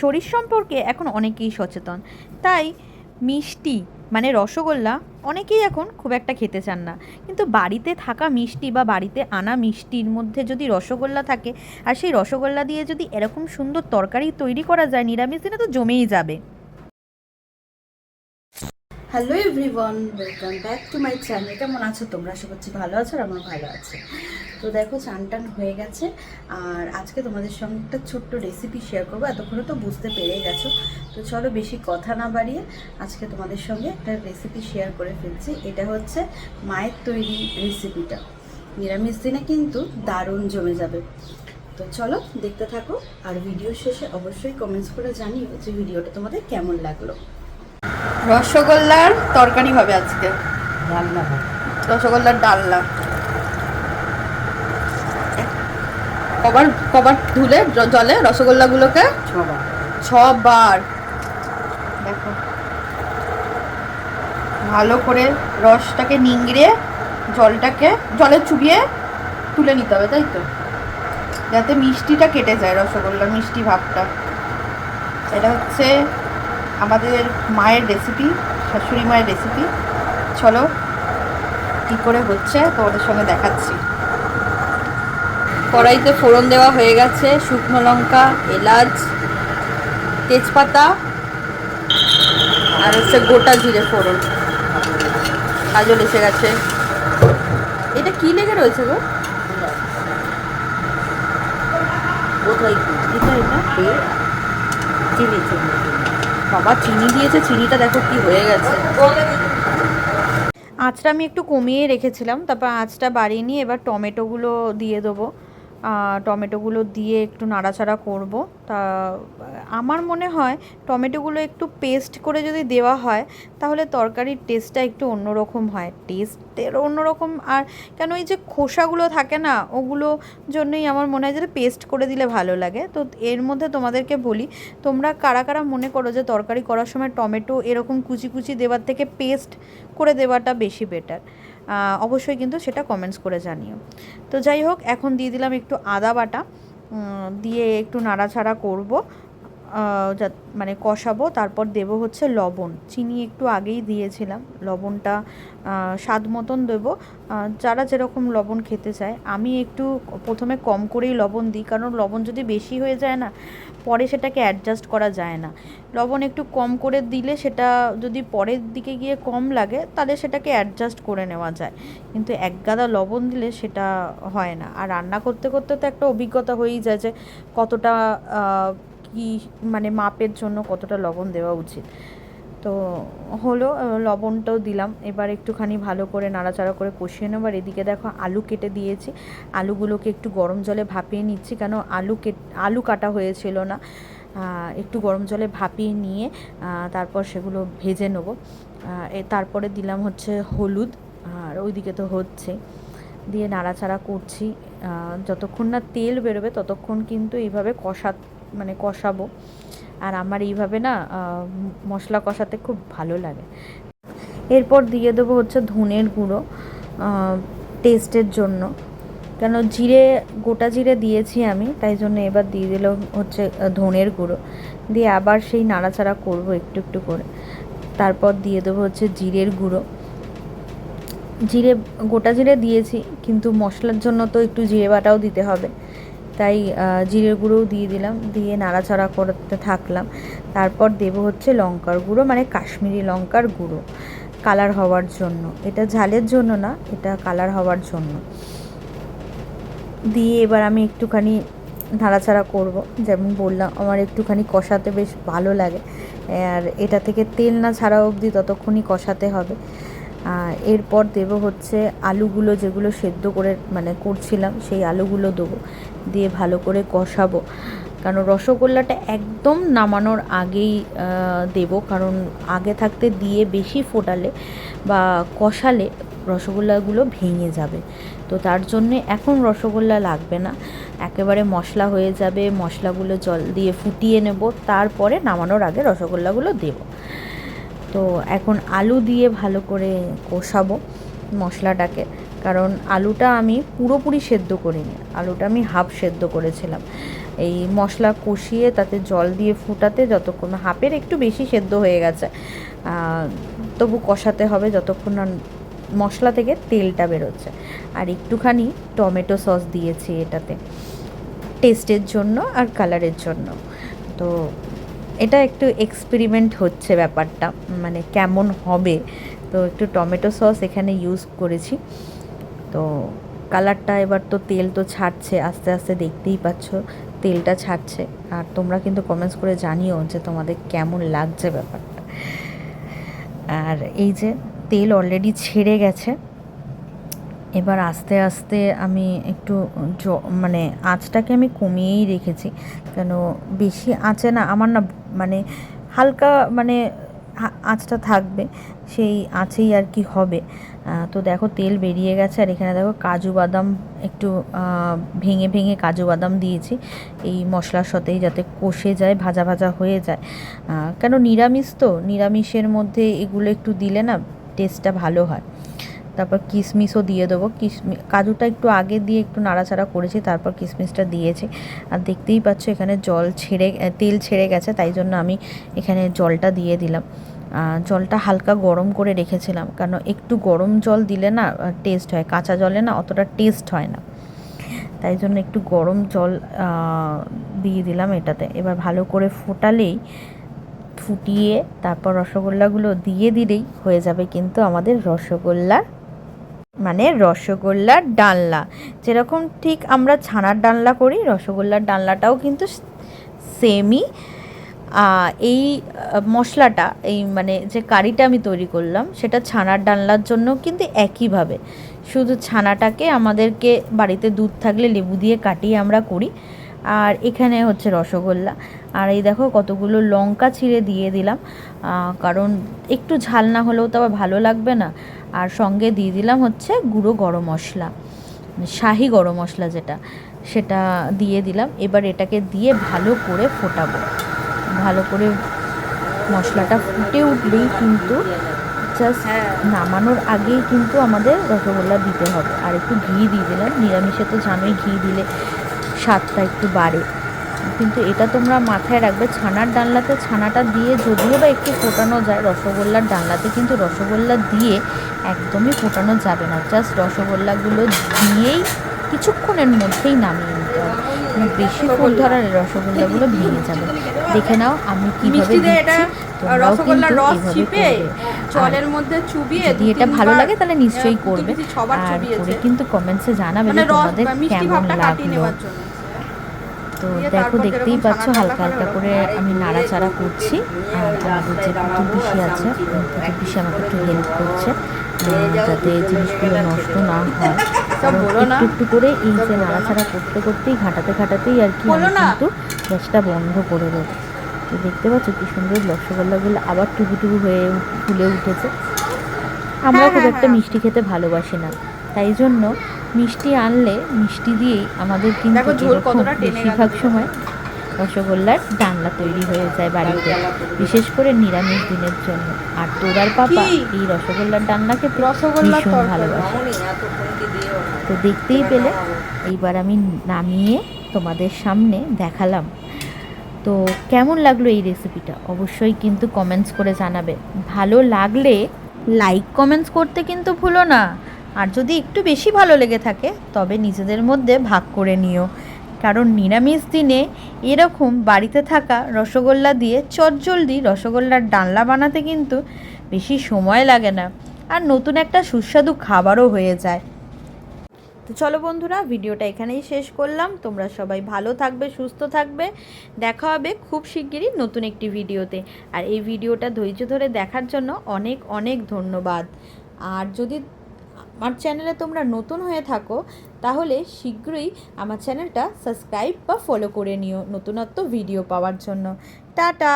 শরীর সম্পর্কে এখন অনেকেই সচেতন। তাই মিষ্টি মানে রসগোল্লা, অনেকেই এখন খুব একটা খেতে চান না। কিন্তু বাড়িতে থাকা মিষ্টি বা বাড়িতে আনা মিষ্টির মধ্যে যদি রসগোল্লা থাকে, আর সেই রসগোল্লা দিয়ে যদি এরকম সুন্দর তরকারি তৈরি করা যায়, নিরামিষ দিনে তো জমেই যাবে। Hello everyone welcome back to my channel কেমন আছো তোমরা? আশা করছি ভালো আছো আর আমার ভালো আছে। তো দেখো চান টান হয়ে গেছে। আর আজকে তোমাদের সঙ্গে একটা ছোট্ট রেসিপি শেয়ার করব। এতক্ষণে তো বুঝতে পেরে গেছো। তো চলো বেশি কথা না বাড়িয়ে আজকে তোমাদের সঙ্গে একটা রেসিপি শেয়ার করে ফেলছি। এটা হচ্ছে মায়ের তৈরি রেসিপিটা নিরামিষ দিনে কিন্তু দারুণ জমে যাবে। তো চলো দেখতে থাকো। আর ভিডিও শেষে অবশ্যই কমেন্টস করে জানিও যে ভিডিওটা তোমাদের কেমন লাগল। রসগোল্লার তরকারি হবে আজকে। রসগোল্লার ডালনা। কবার কবার ধুলে জলে রসগোল্লাগুলোকে? ছবার। ছবার। দেখো। ভালো করে রসটাকে নিংড়ে জলটাকে জলে চুবিয়ে তুলে নিতে হবে তাই তো? যাতে মিষ্টিটা কেটে যায় রসগোল্লা মিষ্টি ভাবটা। এটা হচ্ছে আমাদের মায়ের রেসিপি শাশুড়ি মায়ের রেসিপি চলো কী করে হচ্ছে তোমাদের সঙ্গে দেখাচ্ছি। কড়াইতে ফোড়ন দেওয়া হয়ে গেছে, শুকনো লঙ্কা, এলাচ, তেজপাতা, আর হচ্ছে গোটা জিরে ফোড়ন। কাজল এসে গেছে। এটা কি লেগে রয়েছে গো? কোথায় চিনি চিনি। বাবা, চিনি দিয়েছে, চিনিটা দেখো কি হয়ে গেছে। আঁচটা আমি একটু কমিয়ে রেখেছিলাম, তারপর আঁচটা বাড়িয়ে নিয়ে এবার টমেটোগুলো দিয়ে দেবো। টমেটোগুলো দিয়ে একটু নাড়াচাড়া করব। তা, আমার মনে হয় টমেটোগুলো একটু পেস্ট করে যদি দেওয়া হয়, তাহলে তরকারির টেস্টটা একটু অন্যরকম হয়। টেস্টের অন্যরকম আর কেন এই যে খোসাগুলো থাকে না, ওগুলো জন্যই আমার মনে হয় যে পেস্ট করে দিলে ভালো লাগে। তো এর মধ্যে তোমাদেরকে বলি, তোমরা কারা কারা মনে করো যে তরকারি করার সময় টমেটো এরকম কুচি কুচি দেওয়ার থেকে পেস্ট করে দেওয়াটা বেশি বেটার অবশ্যই কিন্তু সেটা কমেন্টস করে জানিও। তো যাই হোক, এখন দিয়ে দিলাম একটু আদা বাটা। দিয়ে একটু নাড়াছাড়া করব মানে কষাবো। তারপর দেবো হচ্ছে লবণ। চিনি একটু আগেই দিয়েছিলাম। লবণটা স্বাদ মতন দেবো। যারা যেরকম লবণ খেতে চায়, আমি একটু প্রথমে কম করেই লবণ দিই। কারণ লবণ যদি বেশি হয়ে যায় না পরে সেটাকে অ্যাডজাস্ট করা যায় না। লবণ একটু কম করে দিলে সেটা যদি পরের দিকে গিয়ে কম লাগে, তাহলে সেটাকে অ্যাডজাস্ট করে নেওয়া যায়। কিন্তু এক গাদা লবণ দিলে সেটা হয় না। আর রান্না করতে করতে তো একটা অভিজ্ঞতা হয়েই যায় যে কতটা কি মানে মাপের জন্য কতটা লবণ দেওয়া উচিত। তো হলো লবণটাও দিলাম। এবার একটুখানি ভালো করে নাড়াচাড়া করে কষিয়ে নেব। আর এদিকে দেখো আলু কেটে দিয়েছি। আলুগুলোকে একটু গরম জলে ভাপিয়ে নিচ্ছি, কেন আলু আলু কাটা হয়েছিল না। একটু গরম জলে ভাপিয়ে নিয়ে তারপর সেগুলো ভেজে নেব। তারপরে দিলাম হচ্ছে হলুদ, আর ওইদিকে তো হচ্ছে। দিয়ে নাড়াচাড়া করছি। যতক্ষণ না তেল বেরোবে, ততক্ষণ কিন্তু এইভাবে কষা মানে কষাবো। আর আমার এইভাবে না মশলা কষাতে খুব ভালো লাগে। এরপর দিয়ে দেবো হচ্ছে ধনের গুঁড়ো টেস্টের জন্য। কেন জিরে, গোটা জিরে দিয়েছি আমি, তাই জন্য এবার দিয়ে দিলাম হচ্ছে ধনের গুঁড়ো। দিয়ে আবার সেই নাড়াচাড়া করব একটু একটু করে। তারপর দিয়ে দেবো হচ্ছে জিরের গুঁড়ো। জিরে, গোটা জিরে দিয়েছি, কিন্তু মশলার জন্য তো একটু জিরে বাটাও দিতে হবে। তাই জিরের গুঁড়োও দিয়ে দিলাম, দিয়ে নাড়াচাড়া করতে থাকলাম। তারপর দেব হচ্ছে লঙ্কার গুঁড়ো মানে কাশ্মীরি লঙ্কার গুঁড়ো কালার হওয়ার জন্য। এটা ঝালের জন্য না, এটা কালার হওয়ার জন্য। দিয়ে এবার আমি একটুখানি নাড়াচাড়া করব। যেমন বললাম, আমার একটুখানি কষাতে বেশ ভালো লাগে। আর এটা থেকে তেল না ছাড়া অবধি ততক্ষণই কষাতে হবে। এরপর দেবো হচ্ছে আলুগুলো যেগুলো সেদ্ধ করে মানে করছিলাম, সেই আলুগুলো দেবো। দিয়ে ভালো করে কষাবো। কারণ রসগোল্লাটা একদম নামানোর আগেই দেবো। কারণ আগে থাকতে দিয়ে বেশি ফোটালে বা কষালে রসগোল্লাগুলো ভেঙে যাবে। তো তার জন্যে এখন রসগোল্লা লাগবে না। একেবারে মশলা হয়ে যাবে, মশলাগুলো জল দিয়ে ফুটিয়ে নেব। তারপরে নামানোর আগে রসগোল্লাগুলো দেবো। তো এখন আলু দিয়ে ভালো করে কষাবো মশলাটাকে। কারণ আলুটা আমি পুরোপুরি সেদ্ধ করিনি। আলুটা আমি হাফ সেদ্ধ করেছিলাম। এই মশলা কষিয়ে তাতে জল দিয়ে ফুটাতে যতক্ষণ হাফের একটু বেশি সেদ্ধ হয়ে গেছে তবু কষাতে হবে যতক্ষণ না মশলা থেকে তেলটা বেরোচ্ছে। আর একটুখানি টমেটো সস দিয়েছি এটাতে, টেস্টের জন্য আর কালারের জন্য। তো এটা একটু এক্সপেরিমেন্ট হচ্ছে ব্যাপারটা মানে কেমন হবে। তো একটু টমেটো সস এখানে ইউজ করেছি। তো কালারটা এবার তো তেল তো ছাড়ছে, আস্তে আস্তে দেখতেই পাচ্ছ, তেলটা ছাড়ছে। আর তোমরা কিন্তু কমেন্টস করে জানিও যে তোমাদের কেমন লাগছে ব্যাপারটা। আর এই যে তেল অলরেডি ছেড়ে গেছে, এবার আস্তে আস্তে আমি একটু জ- মানে আঁচটাকে আমি কমিয়েই রেখেছি। কেন বেশি আঁচে না, আমার না মানে হালকা মানে আঁচটা থাকবে, সেই আঁচেই আর কি হবে। তো দেখো তেল বেরিয়ে গেছে, আর এখানে দেখো কাজু বাদাম একটু ভেঙে ভেঙে কাজু বাদাম দিয়েছি। এই মশলার সাথেই যাতে কষে যায়, ভাজা ভাজা হয়ে যায়। কেন নিরামিষ তো? নিরামিষের মধ্যে এগুলো একটু দিলে না টেস্টটা ভালো হয়। তারপর কিশমিশও দিয়ে দেবো। কিশমি কাজুটা একটু আগে দিয়ে একটু নাড়াচাড়া করেছি, তারপর কিশমিশটা দিয়েছি। আর দেখতেই পাচ্ছ এখানে জল ছেড়ে তেল ছেড়ে গেছে, তাই জন্য আমি এখানে জলটা দিয়ে দিলাম। জলটা হালকা গরম করে রেখেছিলাম, কারণ একটু গরম জল দিলে না টেস্ট হয়। কাঁচা জলে না অতটা টেস্ট হয় না। তাই জন্য একটু গরম জল দিয়ে দিলাম এটাতে। এবার ভালো করে ফোটালেই ফুটিয়ে তারপর রসগোল্লাগুলো দিয়ে দিলেই হয়ে যাবে কিন্তু আমাদের রসগোল্লার মানে রসগোল্লার ডালনা। যেরকম ঠিক আমরা ছানার ডালনা করি, রসগোল্লার ডালনাটাও কিন্তু সেমই এই মশলাটা, এই মানে যে কারিটা আমি তৈরি করলাম, সেটা ছানার ডালনার জন্য কিন্তু একইভাবে। শুধু ছানাটাকে আমাদেরকে বাড়িতে দুধ থাকলে লেবু দিয়ে কাটিয়ে আমরা করি। আর এখানে হচ্ছে রসগোল্লা। আর এই দেখো কতগুলো লঙ্কা ছিঁড়ে দিয়ে দিলাম। কারণ একটু ঝাল না হলেও তো আবার ভালো লাগবে না। আর সঙ্গে দিয়ে দিলাম হচ্ছে গুঁড়ো গরম মশলা শাহি গরম মশলা যেটা সেটা দিয়ে দিলাম। এবার এটাকে দিয়ে ভালো করে ফোটাবো। ভালো করে মশলাটা ফুটে উঠলেই কিন্তু জাস্ট নামানোর আগেই কিন্তু আমাদের রসগোল্লা দিতে হবে। আর একটু ঘি দিয়ে দিলাম। নিরামিষে তো জানোই ঘি দিলে স্বাদটা একটু বাড়ে। কিন্তু এটা তোমরা মাথায় রাখবে ছানার ডালনাতে ছানাটা দিয়ে যদিও বা একটু ফোটানো যায় রসগোল্লার ডালনাতে কিন্তু রসগোল্লা দিয়ে একদমই ফোটানো যাবে না। জাস্ট রসগোল্লাগুলো দিয়েই কিছুক্ষণের মধ্যেই নামিয়ে নিতে হবে। মানে বেশি ফুল ধরার রসগোল্লাগুলো ভেঙে যাবে। দেখে নাও আমি কীভাবে কিন্তু রস জলের মধ্যে চুবিয়ে যদি এটা ভালো লাগে তাহলে নিশ্চয়ই করবে। আর। করে কিন্তু কমেন্টসে জানাবে মানে তোমাদের কেমন লাগল। তো দেখো দেখতেই পাচ্ছ হালকা হালকা করে আমি নাড়াচাড়া করছি আর আমাদের যে পুতুল পিসি আছে পুতুল পিসি আমাকে একটু হেল্প করছে যাতে জিনিসগুলো নষ্ট না হয়। একটু একটু করে এই যে নাড়াচাড়া করতে করতেই ঘাটাতে ঘাটাতেই আর কি আমি। কিন্তু গ্যাসটা বন্ধ করে দেবো তো দেখতে পাচ্ছ কি সুন্দর রসগোল্লাগুলো আবার টুকু টুকু হয়ে ফুলে উঠেছে আমরা হ্যাঁ, খুব হ্যাঁ, একটা হ্যাঁ। মিষ্টি খেতে ভালোবাসি না তাই জন্য মিষ্টি আনলে মিষ্টি দিয়েই আমাদের কিন্তু ঝোল কতটা টেনে গেল বেশিরভাগ সময় রসগোল্লার ডালনা তৈরি হয়ে যায় বাড়িতে। বিশেষ করে নিরামিষ দিনের জন্য। আর তোরার পাপা এই রসগোল্লার ডালনা খেতে ভীষণ তরকারি। ভালোবাসে। তো দেখতেই পেলে। এইবার আমি নামিয়ে তোমাদের সামনে দেখালাম। তো কেমন লাগল এই রেসিপিটা অবশ্যই কিন্তু কমেন্টস করে জানাবে। ভালো লাগলে লাইক কমেন্টস করতে কিন্তু ভুলো না। আর যদি একটু বেশি ভালো লেগে থাকে, তবে নিজেদের মধ্যে ভাগ করে নিও। কারণ নিরামিষ দিনে এরকম বাড়িতে থাকা রসগোল্লা দিয়ে চটজলদি রসগোল্লার ডালনা বানাতে কিন্তু বেশি সময় লাগে না। আর নতুন একটা সুস্বাদু খাবারও হয়ে যায়। তো চলো বন্ধুরা, ভিডিওটা এখানেই শেষ করলাম। তোমরা সবাই ভালো থাকবে, সুস্থ থাকবে। দেখা হবে খুব শিগগিরই নতুন একটি ভিডিওতে। আর এই ভিডিওটা ধৈর্য ধরে দেখার জন্য অনেক অনেক ধন্যবাদ। আর যদি আমার চ্যানেলে তোমরা নতুন হয়ে থাকো, তাহলে শীঘ্রই আমার চ্যানেলটা সাবস্ক্রাইব বা ফলো করে নিও নতুনত্ব ভিডিও পাওয়ার জন্য। টাটা!